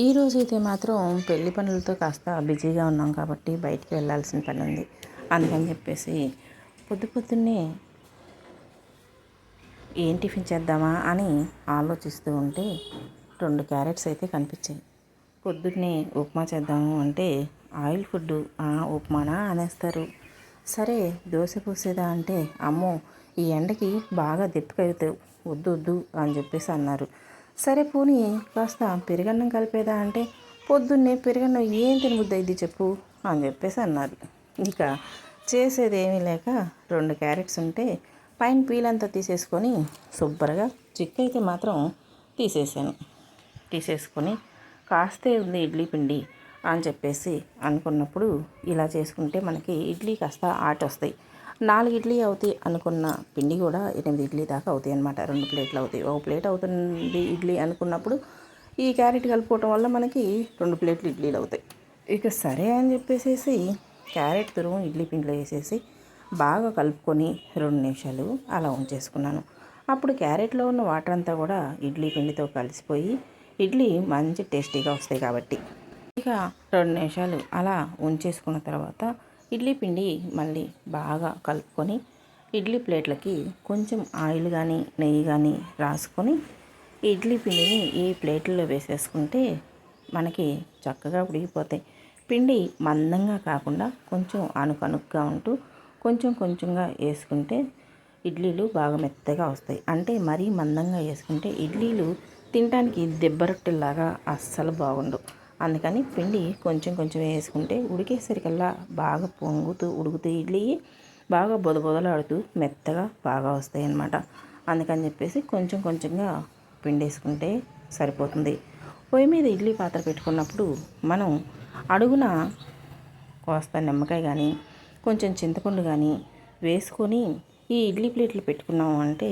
ఈరోజు అయితే మాత్రం పెళ్ళి పనులతో కాస్త బిజీగా ఉన్నాం కాబట్టి బయటికి వెళ్ళాల్సిన పని ఉంది. అందుకని చెప్పేసి పొద్దు పొద్దున్నే ఏం టిఫిన్ చేద్దామా అని ఆలోచిస్తూ ఉంటే రెండు క్యారెట్స్ అయితే కనిపించాయి. పొద్దున్నే ఉప్మా చేద్దాము అంటే ఆయిల్ ఫుడ్ ఉప్మానా అనేస్తారు. సరే దోశ పోసేదా అంటే అమ్మో ఈ ఎండకి బాగా దెప్పికవుతావు వద్దు వద్దు అని చెప్పేసి అన్నారు. సరే పోనీ కాస్త పెరుగన్నం కలిపేదా అంటే పొద్దున్నే పెరుగన్నం ఏం తినబుద్ది అయింది చెప్పు అని చెప్పేసి అన్నారు. ఇక చేసేది ఏమీ లేక రెండు క్యారెట్స్ ఉంటే పైన పీలంతా తీసేసుకొని శుభ్రగా చిక్ అయితే మాత్రం తీసేసాను. తీసేసుకొని కాస్తే ఉంది ఇడ్లీ పిండి అని చెప్పేసి అనుకున్నప్పుడు ఇలా చేసుకుంటే మనకి ఇడ్లీ కాస్త ఆట వస్తాయి నాలుగు ఇడ్లీ అవుతాయి అనుకున్న పిండి కూడా ఎనిమిది ఇడ్లీ దాకా అవుతాయి అనమాట రెండు ప్లేట్లు అవుతాయి. ఒక ప్లేట్ అవుతుంది ఇడ్లీ అనుకున్నప్పుడు ఈ క్యారెట్ కలుపుకోవటం వల్ల మనకి రెండు ప్లేట్లు ఇడ్లీలు అవుతాయి. ఇక సరే అని చెప్పేసి క్యారెట్ తురుము ఇడ్లీ పిండిలో వేసేసి బాగా కలుపుకొని రెండు నిమిషాలు అలా ఉంచేసుకున్నాను. అప్పుడు క్యారెట్లో ఉన్న వాటర్ అంతా కూడా ఇడ్లీ పిండితో కలిసిపోయి ఇడ్లీ మంచి టేస్టీగా వస్తాయి కాబట్టి. ఇక రెండు నిమిషాలు అలా ఉంచేసుకున్న తర్వాత ఇడ్లీ పిండి మళ్ళీ బాగా కలుపుకొని ఇడ్లీ ప్లేట్లకి కొంచెం ఆయిల్ కానీ నెయ్యి కానీ రాసుకొని ఇడ్లీ పిండిని ఈ ప్లేట్లో వేసేసుకుంటే మనకి చక్కగా ఉడికిపోతాయి. పిండి మందంగా కాకుండా కొంచెం అనుకనుగ్గా ఉంటూ కొంచెం కొంచెంగా వేసుకుంటే ఇడ్లీలు బాగా మెత్తగా వస్తాయి. అంటే మరీ మందంగా వేసుకుంటే ఇడ్లీలు తినడానికి దెబ్బరొట్టెలాగా అస్సలు బాగుండవు. అందుకని పిండి కొంచెం కొంచెం వేసుకుంటే ఉడికేసరికల్లా బాగా పొంగుతూ ఉడుకుతూ ఇడ్లీ బాగా బొదబొదలాడుతూ మెత్తగా బాగా వస్తాయి అన్నమాట అందుకని చెప్పేసి కొంచెం కొంచెంగా పిండి వేసుకుంటే సరిపోతుంది. పొయ్యి మీద ఇడ్లీ పాత్ర పెట్టుకున్నప్పుడు మనం అడుగున కోస్త నిమ్మకాయ కానీ కొంచెం చింతపండు కానీ వేసుకొని ఈ ఇడ్లీ ప్లేట్లు పెట్టుకున్నాము అంటే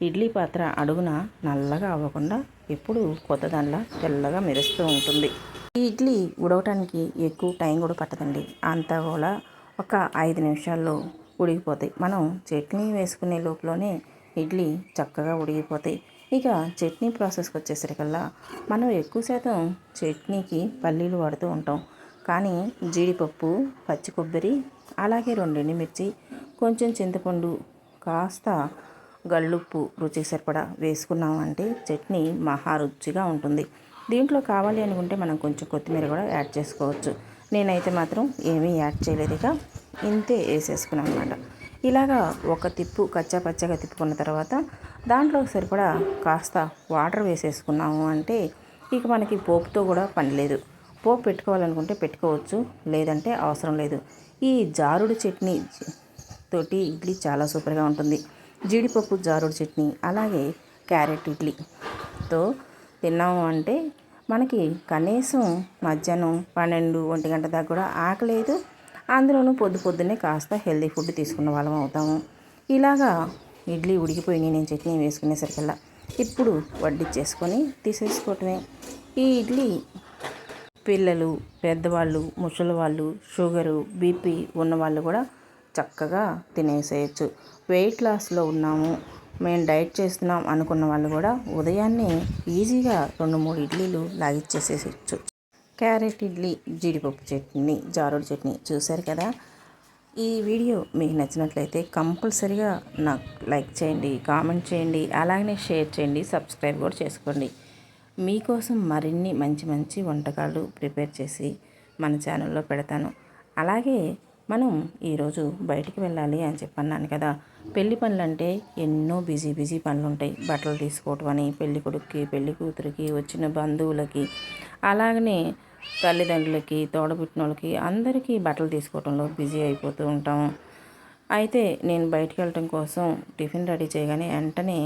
ఇడ్లీ పాత్ర అడుగున నల్లగా అవ్వకుండా ఎప్పుడు కొత్త దానిలా తెల్లగా మెరుస్తూ ఉంటుంది. ఈ ఇడ్లీ ఉడవటానికి ఎక్కువ టైం కూడా పట్టదండి. అంతా కూడా ఒక ఐదు నిమిషాల్లో ఉడికిపోతాయి. మనం చట్నీ వేసుకునే లోపలనే ఇడ్లీ చక్కగా ఉడికిపోతాయి. ఇక చట్నీ ప్రాసెస్కి వచ్చేసరికల్లా మనం ఎక్కువ శాతం చట్నీకి పల్లీలు వాడుతూ ఉంటాం. కానీ జీడిపప్పు పచ్చి కొబ్బరి అలాగే రెండు మిర్చి కొంచెం చింతపండు కాస్త గళ్ళుప్పు రుచికి సరిపడా వేసుకున్నామంటే చట్నీ మహా రుచిగా ఉంటుంది. దీంట్లో కావాలి అనుకుంటే మనం కొంచెం కొత్తిమీర కూడా యాడ్ చేసుకోవచ్చు. నేనైతే మాత్రం ఏమీ యాడ్ చేయలేదు ఇక. ఇంతే వేసేసుకున్నాను అనమాట ఇలాగా ఒక తిప్పు కచ్చా పచ్చగా తిప్పుకున్న తర్వాత దాంట్లో సరిపడా కాస్త వాటర్ వేసేసుకున్నాము అంటే ఇక మనకి పోపుతో కూడా పని లేదు. పోపు పెట్టుకోవాలనుకుంటే పెట్టుకోవచ్చు లేదంటే అవసరం లేదు. ఈ జారుడు చట్నీ తోటి ఇడ్లీ చాలా సూపర్గా ఉంటుంది. జీడిపప్పు జారుడు చట్నీ అలాగే క్యారెట్ ఇడ్లీతో తిన్నాము అంటే మనకి కనీసం మధ్యాహ్నం పన్నెండు ఒంటి గంట దాకా కూడా ఆకలేదు. అందులోనూ పొద్దు పొద్దున్నే కాస్త హెల్దీ ఫుడ్ తీసుకున్న వాళ్ళం అవుతాము. ఇలాగా ఇడ్లీ ఉడికిపోయి నేను చట్నీ వేసుకునేసరికల్లా. ఇప్పుడు వడ్డిచ్చేసుకొని తీసేసుకోవటమే. ఈ ఇడ్లీ పిల్లలు పెద్దవాళ్ళు ముసలి వాళ్ళు షుగరు బీపీ ఉన్నవాళ్ళు కూడా చక్కగా తినేసేయచ్చు. వెయిట్ లాస్లో ఉన్నాము. మేము డైట్ చేస్తున్నాం అనుకున్న వాళ్ళు కూడా ఉదయాన్నే ఈజీగా రెండు మూడు ఇడ్లీలు లాగిచ్చేసేసచ్చు క్యారెట్ ఇడ్లీ జీడిపప్పు చట్నీ జారుడు చట్నీ చూశారు కదా? ఈ వీడియో మీకు నచ్చినట్లయితే కంపల్సరీగా నాకు లైక్ చేయండి కామెంట్ చేయండి అలాగనే షేర్ చేయండి సబ్స్క్రైబ్ కూడా చేసుకోండి. మీకోసం మరిన్ని మంచి మంచి వంటకాలు ప్రిపేర్ చేసి మన ఛానల్లో పెడతాను. అలాగే మనం ఈరోజు బయటికి వెళ్ళాలి అని చెప్పన్నాను కదా. పెళ్ళి పనులంటే ఎన్నో బిజీ బిజీ పనులు ఉంటాయి బట్టలు తీసుకోవటం అని పెళ్ళి కొడుక్కి పెళ్ళి కూతురికి వచ్చిన బంధువులకి అలాగనే తల్లిదండ్రులకి తోడబుట్టిన వాళ్ళకి అందరికీ బట్టలు తీసుకోవటంలో బిజీ అయిపోతూ ఉంటాం. అయితే నేను బయటికి వెళ్ళటం కోసం టిఫిన్ రెడీ చేయగానే వెంటనే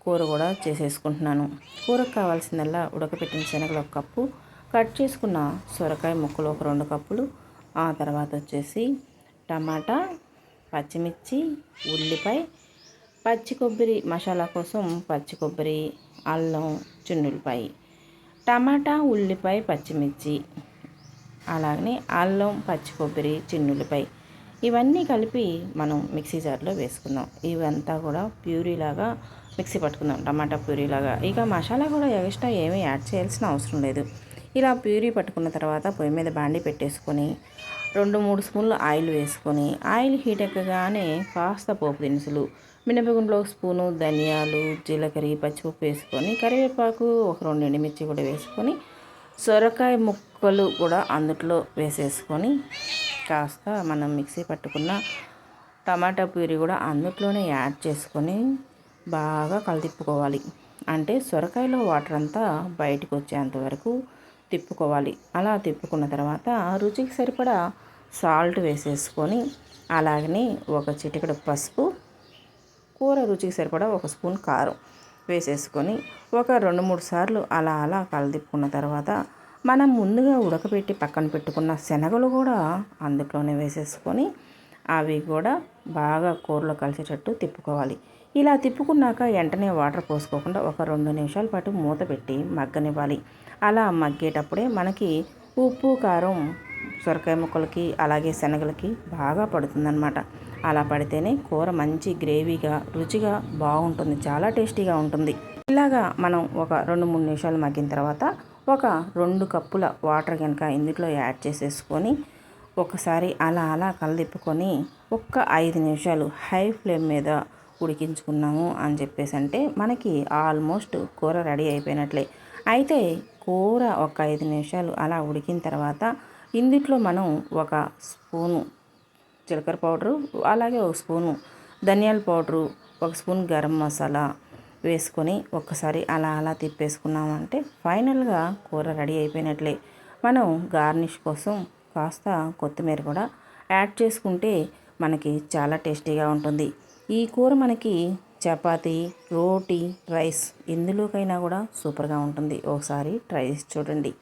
కూర కూడా చేసేసుకుంటున్నాను. కూరకు కావాల్సిందల్లా ఉడకపెట్టిన శనగలు ఒక కప్పు కట్ చేసుకున్న సొరకాయ ముక్కలు ఒక రెండు కప్పులు ఆ తర్వాత వచ్చేసి టమాటా పచ్చిమిర్చి ఉల్లిపాయ పచ్చి కొబ్బరి మసాలా కోసం పచ్చి కొబ్బరి అల్లం చున్నులపాయ టమాటా ఉల్లిపాయ పచ్చిమిర్చి అలాగనే అల్లం పచ్చి కొబ్బరి చిన్నులపాయ ఇవన్నీ కలిపి మనం మిక్సీ జార్లో వేసుకుందాం. ఇవంతా కూడా ప్యూరీలాగా మిక్సీ పట్టుకుందాం టమాటా ప్యూరీలాగా. ఇక మసాలా కూడా ఎక్స్ట్రా ఏమీ యాడ్ చేయాల్సిన అవసరం లేదు. ఇలా ప్యూరీ పట్టుకున్న తర్వాత పొయ్యి మీద బాండి పెట్టేసుకొని రెండు మూడు స్పూన్లు ఆయిల్ వేసుకొని ఆయిల్ హీట్ ఎక్కగానే కాస్త పోపు దినుసులు మినపగుండ్లో ఒక స్పూను ధనియాలు జీలకర్ర పచ్చిపప్పు వేసుకొని కరివేపాకు ఒక రెండు ఎండుమిర్చి కూడా వేసుకొని సొరకాయ ముక్కలు కూడా అందుట్లో వేసేసుకొని కాస్త మనం మిక్సీ పట్టుకున్న టమాటా ప్యూరీ కూడా అందుట్లోనే యాడ్ చేసుకొని బాగా కలదిప్పుకోవాలి అంటే సొరకాయలో వాటర్ అంతా బయటకు వచ్చేంత వరకు తిప్పుకోవాలి. అలా తిప్పుకున్న తర్వాత రుచికి సరిపడా సాల్ట్ వేసేసుకొని అలాగనే ఒక చిటికడ పసుపు కూర రుచికి సరిపడా ఒక స్పూన్ కారం వేసేసుకొని ఒక రెండు మూడు సార్లు అలా అలా కలదిప్పుకున్న తర్వాత మనం ముందుగా ఉడకబెట్టి పక్కన పెట్టుకున్న శనగలు కూడా అందులోనే వేసేసుకొని అవి కూడా బాగా కూరలో కలిసేటట్టు తిప్పుకోవాలి. ఇలా తిప్పుకున్నాక వెంటనే వాటర్ పోసుకోకుండా ఒక రెండు నిమిషాల పాటు మూత పెట్టి మగ్గనివ్వాలి. అలా మగ్గేటప్పుడే మనకి ఉప్పు కారం సొరకాయ ముక్కలకి అలాగే శనగలకి బాగా పడుతుందన్నమాట. అలా పడితేనే కూర మంచి గ్రేవీగా రుచిగా బాగుంటుంది. చాలా టేస్టీగా ఉంటుంది. ఇలాగా మనం ఒక రెండు మూడు నిమిషాలు మగ్గిన తర్వాత ఒక రెండు కప్పుల వాటర్ కనుక ఇందులో యాడ్ చేసేసుకొని ఒకసారి అలా అలా కలదిప్పుకొని ఒక్క ఐదు నిమిషాలు హై ఫ్లేమ్ మీద ఉడికించుకున్నాము అని చెప్పేసి అంటే మనకి ఆల్మోస్ట్ కూర రెడీ అయిపోయినట్లే. అయితే కూర ఒక ఐదు నిమిషాలు అలా ఉడికిన తర్వాత ఇందుట్లో మనం ఒక స్పూను జీలకర్ర పౌడరు అలాగే ఒక స్పూను ధనియాల పౌడరు ఒక స్పూన్ గరం మసాలా వేసుకొని ఒక్కసారి అలా అలా తిప్పేసుకున్నామంటే ఫైనల్గా కూర రెడీ అయిపోయినట్లే. మనం గార్నిష్ కోసం కాస్త కొత్తిమీర కూడా యాడ్ చేసుకుంటే మనకి చాలా టేస్టీగా ఉంటుంది. ఈ కూర మనకి చపాతి రోటీ రైస్ ఎందులోకైనా కూడా సూపర్గా ఉంటుంది. ఒకసారి ట్రై చేసి చూడండి.